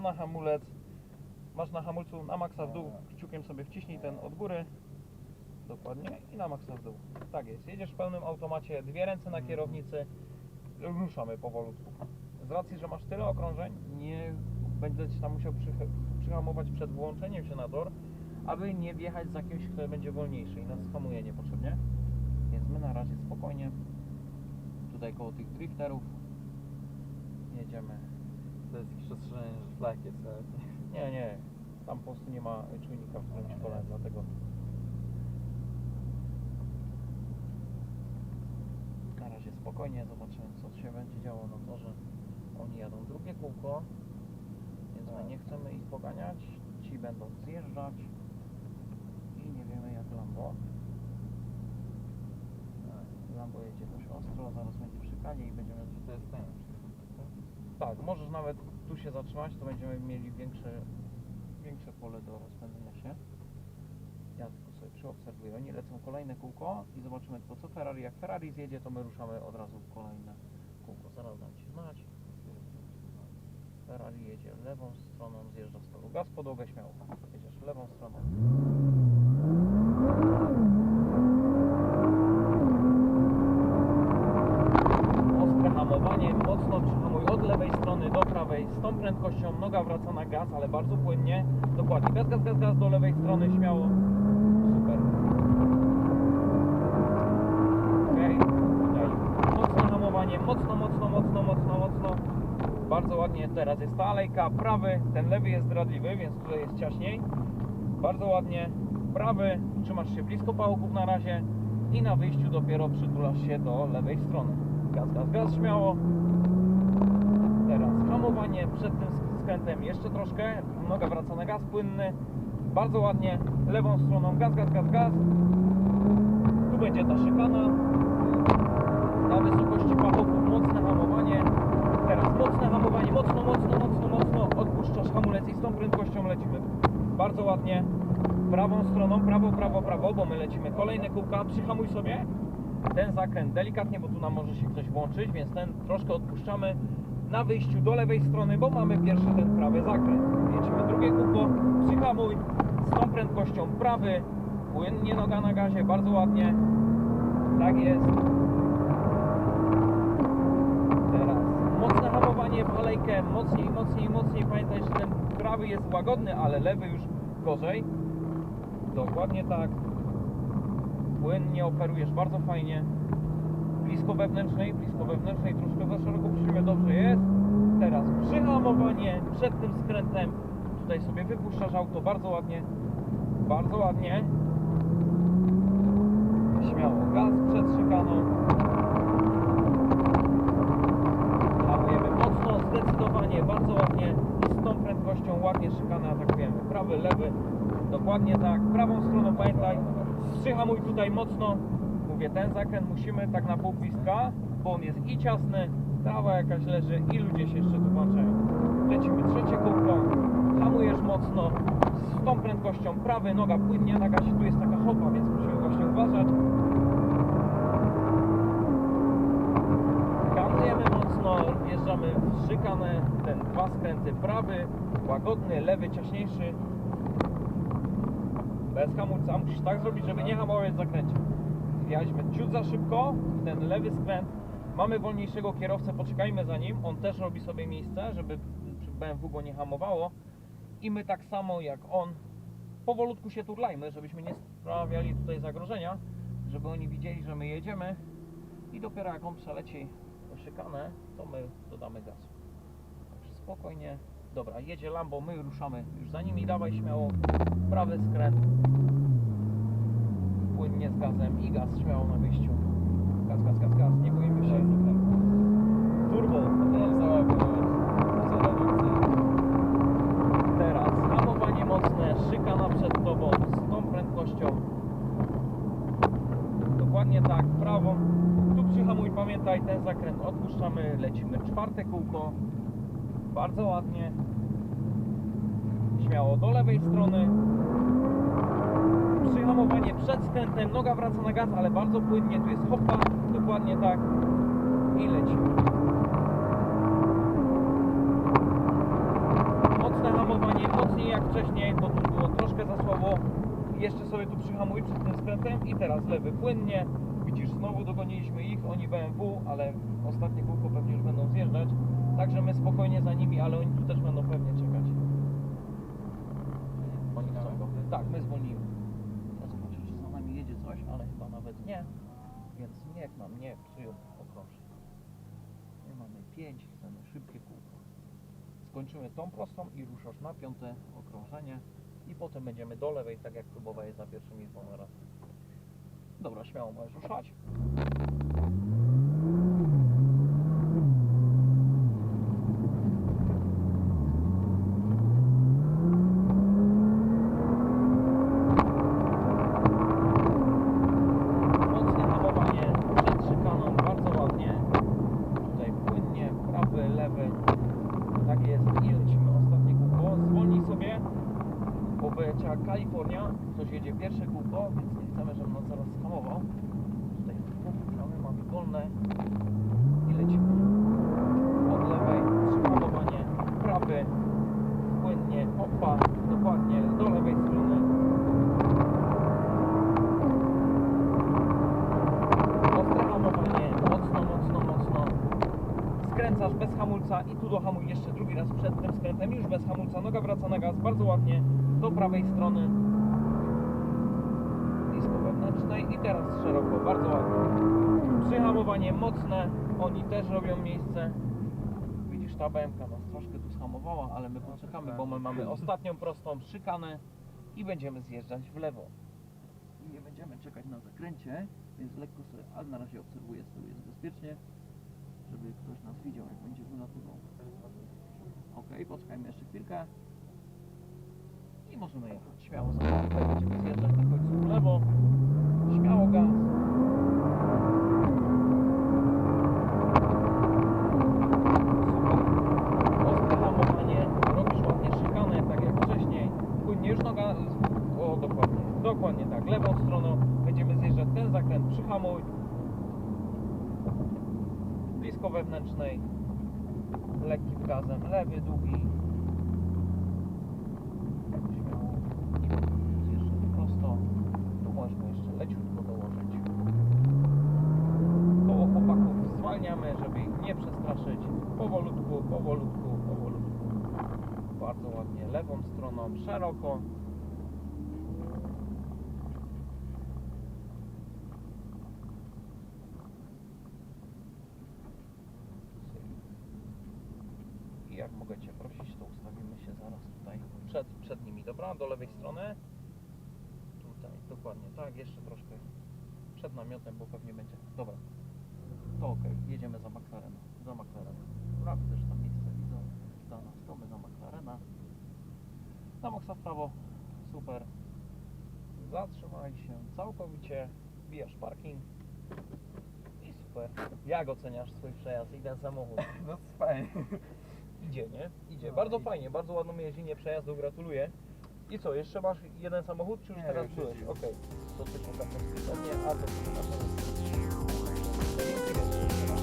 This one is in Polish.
na hamulec. Masz na hamulcu na maksa w dół, kciukiem sobie wciśnij ten od góry. Dokładnie i na maksa w dół. Tak jest. Jedziesz w pełnym automacie, dwie ręce na kierownicy, ruszamy powolutku. Z racji, że masz tyle okrążeń, nie będę tam musiał przyhamować przed włączeniem się na tor, aby nie wjechać za kimś, kto będzie wolniejszy i nas hamuje niepotrzebnie. Więc my na razie spokojnie tutaj koło tych drifterów jedziemy. To jest jakieś że szlak jest, Nie, nie, tam po prostu nie ma czujnika w którymś kole, dlatego na razie spokojnie zobaczymy co się będzie działo na torze. Oni jadą drugie kółko, więc my nie chcemy ich poganiać. Ci będą zjeżdżać i nie wiemy jak Lambo. Lambo jedzie dość ostro, zaraz będzie przy kanie i będziemy to jest ten. Tak, możesz nawet tu się zatrzymać, to będziemy mieli większe, większe pole do rozpędzenia się. Ja tylko sobie przyobserwuję. Oni lecą kolejne kółko i zobaczymy tylko co Ferrari. Jak Ferrari zjedzie, to my ruszamy od razu w kolejne kółko. Zaraz dam Ci znać. Ferrari jedzie lewą stroną, zjeżdża z toru. Gaz podłogę śmiało. Jedziesz lewą stroną. Ostre hamowanie, mocno przyhamuj od lewej strony do prawej, z tą prędkością noga wraca na gaz, ale bardzo płynnie. Dokładnie, gaz, gaz, gaz, gaz do lewej strony, śmiało. Super. Okej, tutaj mocne hamowanie, mocno, mocno, mocno, mocno, mocno. Bardzo ładnie, teraz jest ta alejka, prawy, ten lewy jest zdradliwy, więc tutaj jest ciaśniej. Bardzo ładnie, prawy, trzymasz się blisko pałuków na razie i na wyjściu dopiero przytulasz się do lewej strony. Gaz, gaz, gaz, śmiało. Teraz hamowanie przed tym skrętem jeszcze troszkę, noga wraca na gaz płynny. Bardzo ładnie, lewą stroną gaz, gaz, gaz, gaz. Tu będzie ta szykana. Na wysokości pachołków mocne hamowanie. Teraz mocne hamowanie, mocno, mocno, mocno, mocno. Odpuszczasz hamulec i z tą prędkością lecimy. Bardzo ładnie. Prawą stroną, prawo, prawo, prawo, bo my lecimy kolejne kółka. Przyhamuj sobie ten zakręt delikatnie, bo tu nam może się ktoś włączyć, więc ten troszkę odpuszczamy na wyjściu do lewej strony, bo mamy pierwszy ten prawy zakręt. Lecimy drugie kółko, przyhamuj z tą prędkością prawy, płynnie noga na gazie, bardzo ładnie. Tak jest. Teraz mocne hamowanie w alejkę, mocniej, mocniej, mocniej. Pamiętaj, że ten prawy jest łagodny, ale lewy już gorzej. Dokładnie tak. Płynnie operujesz bardzo fajnie. Blisko wewnętrznej, blisko wewnętrznej, troszkę za szeroko puścimy, dobrze jest. Teraz przyhamowanie przed tym skrętem. Tutaj sobie wypuszczasz auto bardzo ładnie. Bardzo ładnie. Śmiało gaz przed szykaną. Hamujemy mocno, zdecydowanie, bardzo ładnie z tą prędkością ładnie szykanę atakujemy. Prawy, lewy, dokładnie tak. Prawą stroną pamiętaj, przyhamuj tutaj mocno. Mówię, ten zakręt musimy tak na pół gwizdka, bo on jest i ciasny, trawa jakaś leży i ludzie się jeszcze tu włączają. Lecimy trzecie kółko, hamujesz mocno, z tą prędkością prawy, noga płynnie na gazie, tu jest taka hopa, więc musimy właśnie uważać. Hamujemy mocno, wjeżdżamy w szykanę, ten dwa skręty, prawy, łagodny, lewy, ciaśniejszy. Bez hamulca, musisz tak zrobić, żeby nie hamować w zakręcie. Wjechaliśmy ciut za szybko, w ten lewy skręt. Mamy wolniejszego kierowcę, poczekajmy za nim. On też robi sobie miejsce, żeby BMW go nie hamowało. I my tak samo jak on, powolutku się turlajmy, żebyśmy nie sprawiali tutaj zagrożenia, żeby oni widzieli, że my jedziemy. I dopiero jak on przeleci szykanę, to my dodamy gazu. Także spokojnie. Dobra, jedzie Lambo, my ruszamy już za nimi, dawaj śmiało, prawy skręt, płynnie z gazem i gaz śmiało na wyjściu. Gaz, gaz, gaz, gaz, nie boimy się. Turbo, teraz hamowanie mocne, szykana przed tobą z tą prędkością. Dokładnie tak, prawą. Tu przyhamuj, pamiętaj, ten zakręt odpuszczamy, lecimy czwarte kółko. Bardzo ładnie. Śmiało do lewej strony. Przyhamowanie przed skrętem, noga wraca na gaz, ale bardzo płynnie, tu jest hopa, dokładnie tak. I lecimy. zwolnij jak wcześniej, bo tu było troszkę za słabo. Jeszcze sobie tu przyhamuj przed tym skrętem i teraz lewy płynnie. Widzisz, znowu dogoniliśmy ich, oni BMW, ale ostatnie kółko pewnie już będą zjeżdżać. Także my spokojnie za nimi, ale oni tu też będą pewnie czekać. Oni chcą go. Tak, my zwolnimy. Ja zobaczę, czy za nami jedzie coś, ale chyba nawet nie. Więc niech nam nie psują okrążeń. My mamy 5, chcemy szybkie kółko. Skończymy tą prostą i ruszasz na piąte okrążenie i potem będziemy do lewej, tak jak próbowałeś za pierwszymi dwoma razy. Dobra, śmiało możesz ruszać. Mocne hamowanie przed szykaną, bardzo ładnie. Tutaj płynnie, prawy, lewy. Tak jest. I lecimy ostatnie kółko. Zwolnij sobie, bo wyleciała Kalifornia. Jedzie pierwsze kółko, więc nie chcemy, żeby nas zaraz skamował. Tutaj popuszczamy, mamy wolne i lecimy. Od lewej, przyhamowanie, prawy, płynnie, opa, dokładnie, do lewej strony. Ostre mocno, mocno, mocno. Skręcasz bez hamulca i tu dohamuj jeszcze drugi raz przed tym skrętem, już bez hamulca. Noga wraca na gaz, bardzo ładnie, do prawej strony. Blisko wewnętrznej i teraz szeroko, bardzo ładnie. Przyhamowanie mocne, oni też robią miejsce. Widzisz, ta BMK nas troszkę tu schamowała, ale my poczekamy, bo my mamy ostatnią prostą szykanę i będziemy zjeżdżać w lewo. Nie będziemy czekać na zakręcie, więc lekko sobie, ale na razie obserwuję z tyłu, jest bezpiecznie, żeby ktoś nas widział, jak będzie wylatywał. Ok, poczekajmy jeszcze chwilkę. I możemy jechać. Śmiało za będziemy zjeżdżać lewo. Śmiało gaz. Hamowanie. Robisz ładnie szykanę, tak jak wcześniej. Płynnie już noga... O, dokładnie. Dokładnie tak. Lewą stroną będziemy zjeżdżać ten zakręt. Przyhamuj. Blisko wewnętrznej. Lekkim gazem. Lewy, długi. Śmiało. I zjeżdżać prosto. Tu możesz mu jeszcze leciutko dołożyć. Koło chłopaków zwalniamy, żeby ich Powolutku, powolutku, powolutku. Bardzo ładnie. Lewą stroną szeroko. I jak mogę Cię prosić, to ustawimy się zaraz tutaj przed, przed nimi, dobra? Do lewej strony. Tutaj, dokładnie, tak, jeszcze troszkę przed namiotem, bo pewnie będzie. Dobra, to ok, jedziemy za McLarena. Za McLarena. Prawie też tam miejsce widzą dla nas, to my za McLarena. Na maksa w prawo, super. Zatrzymaj się całkowicie, wbijasz parking i super. Jak oceniasz swój przejazd i ten samochód? No fajnie. Idzie, nie? Idzie. No, bardzo idzie. fajnie, bardzo ładną jeździnie przejazdu, gratuluję. I co, jeszcze masz jeden samochód, czy już Nie, teraz już byłeś? jeździłem. Okej, to ty pokażesz nie, a to ty pokażesz Thank you.